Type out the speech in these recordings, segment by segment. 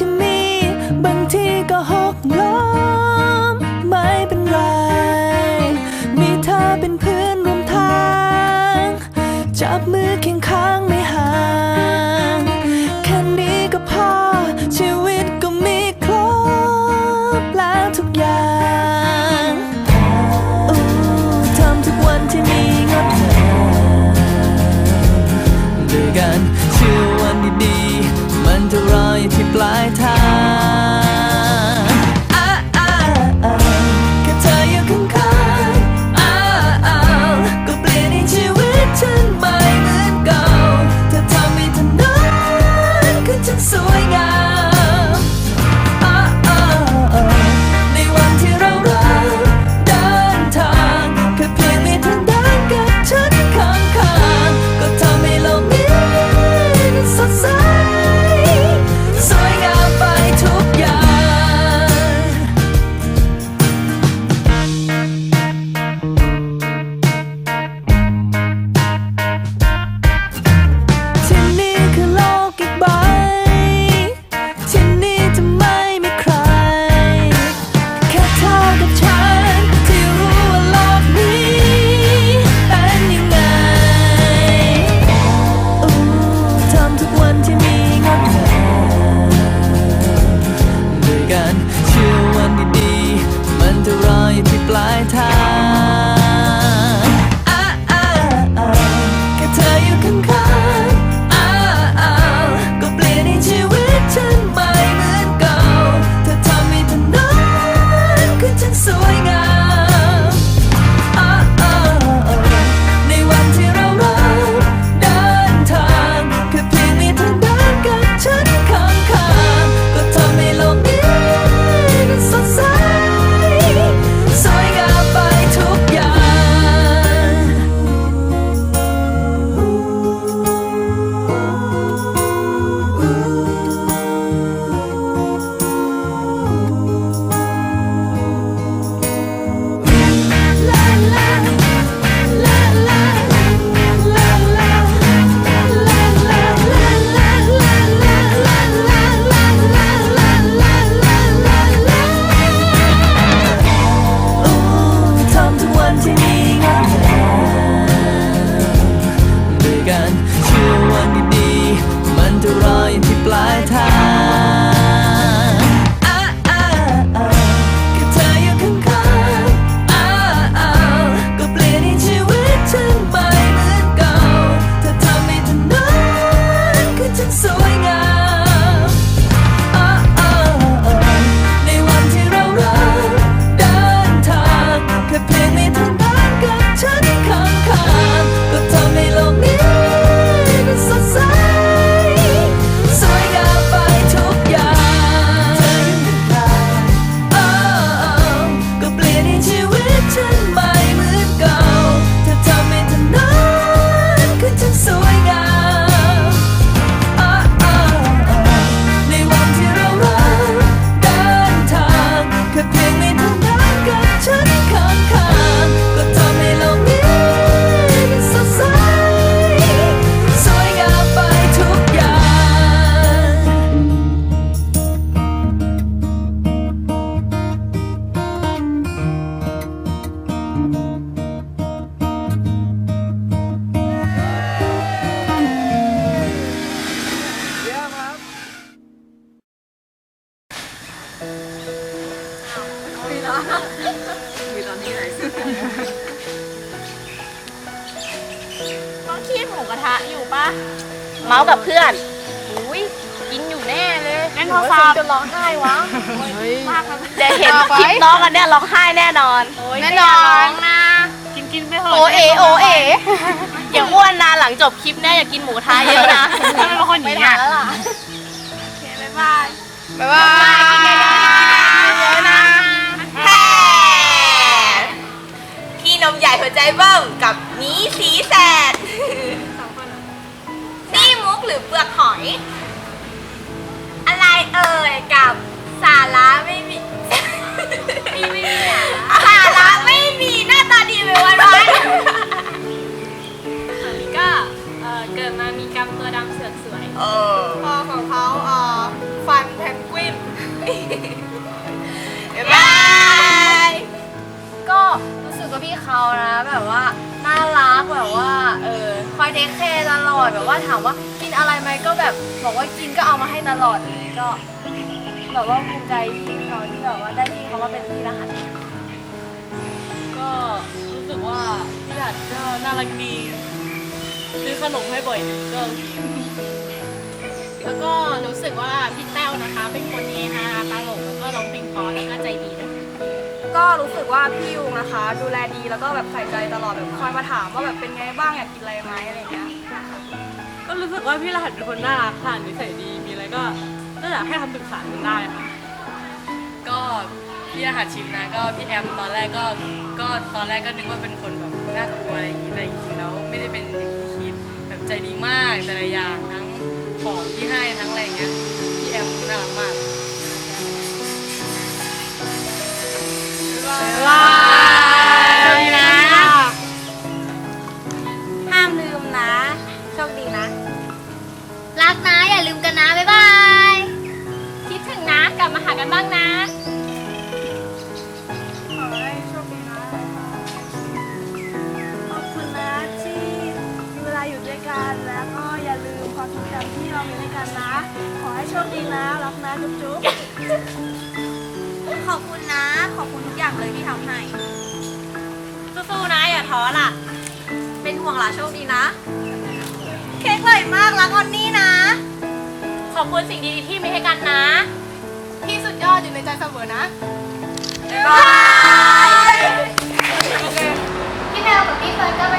ที่มี บางทีก็หกล้ม ที่ปลายทาง โอรศัจะร้องไห้วะจะเห็นคลิปน้องกันเนี่ยร้องไห้แน่นอนแน่นอนนะกินกินไม่พอโอเอโอเออย่าอ้วนนะหลังจบคลิปเนี่ยอย่ากินหมูท้ายเยอะนะไม่เป็นคนอย่างนีอะบ๊ายบายบ๊ายบายเยอพี่นมใหญ่หัวใจเบิ้มกับ แบบว่าน่ารักแบบว่าเออคอยเทคแคร์ตลอดแบบว่าถามว่ากินอะไรไหมก็แบบบอกว่ากินก็เอามาให้ตลอดอย่างนี้ก็แบบว่าภูมิใจที่เขาที่แบบว่าได้ที่เขามาเป็นพี่รหัสก็รู้สึกว่าพี่หัดก็น่ารักดีซื้อขนมให้บ่อยก็แล้วก็รู้สึกว่าพี่แต้วนะคะ เป็นคนเฮฮาตลกแล้วก็ร้องเพลงเพอแล้วก็ใจดีด้วย ก็รู้สึกว่าพี่ยุงนะคะ ดูแลดีแล้วก็แบบใส่ใจตลอดแบบคอยมาถามว่าแบบเป็นไงบ้างอยากกินอะไรไหมอะไรอย่างเงี้ยก็รู้สึกว่าพี่รหัสเป็นคนน่ารักค่ะนิสัยดีมีอะไรก็ก็อยากให้คำปรึกษากันได้ค่ะก็พี่รหัสชิมนะก็พี่แอมตอนแรกก็ก็ตอนแรกก็นึกว่าเป็นคนแบบน่ากลัวอะไรอย่างนี้แต่จริงๆแล้วไม่ได้เป็นอย่างที่คิดแบบใจดีมากแต่ละอย่างทั้งของที่ให้ทั้งอะไรอย่างเงี้ยพี่แอมน่ารักมาก ว้าวนะห้ามลืมนะ โชคดีนะ รักนะอย่าลืมกันนะ บ๊ายบาย คิดถึงนะกลับมาหากันบ้างนะ ขอให้โชคดีนะ ขอบคุณนะที่มีเวลาอยู่ด้วยกันแล้วก็อย่าลืมความทรงจำที่เรามีด้วยกันนะ ขอให้โชคดีนะ รักนะจุ๊บจุ๊บ ขอบคุณนะ ขอบคุณทุกอย่างเลยที่ทำให้ สู้ๆนะอย่าท้อล่ะ เป็นห่วงหลาโชคดีนะ เค้กอร่อยมากรักออนนี่นะ ขอบคุณสิ่งดีๆที่มีให้กันนะ พี่สุดยอดอยู่ในใจเสมอนะบ๊ายบาย พี่แพลวกับพี่เฟิร์นก็เป็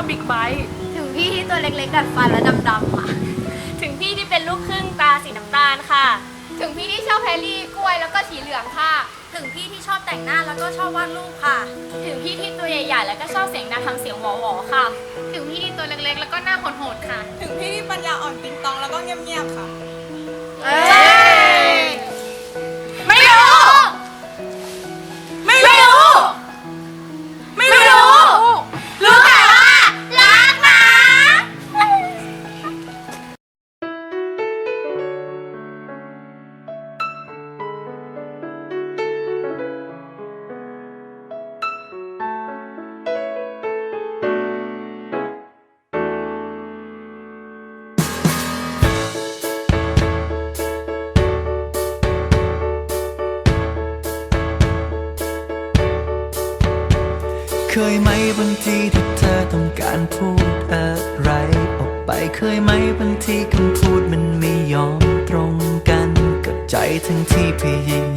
อบบิ๊กไบค์ถึงพี่ที่ตัวเล็กๆดัดฟันและดำๆค่ะ ถึงพี่ที่เป็นลูกครึ่งตาสีน้ำตาลค่ะ ถึงพี่ที่ชอบแพรรี่กล้วยแล้วก็สีเหลืองค่ะ ถึงพี่ที่ชอบแต่งหน้าแล้วก็ชอบวาดรูปค่ะ ถึงพี่ที่ตัวใหญ่ๆแล้วก็ชอบเสียงดังทำเสียงหวอๆค่ะ ถึงพี่ที่ตัวเล็กๆ แล้วก็หน้าโหดๆค่ะ ถึงพี่ที่ปัญญาอ่อนติงตองแล้วก็เงียบๆค่ะ พูดอะไรออกไปเคยไหมบางทีคำพูดมันไม่ยอมตรงกันกับใจทั้งที่พยายาม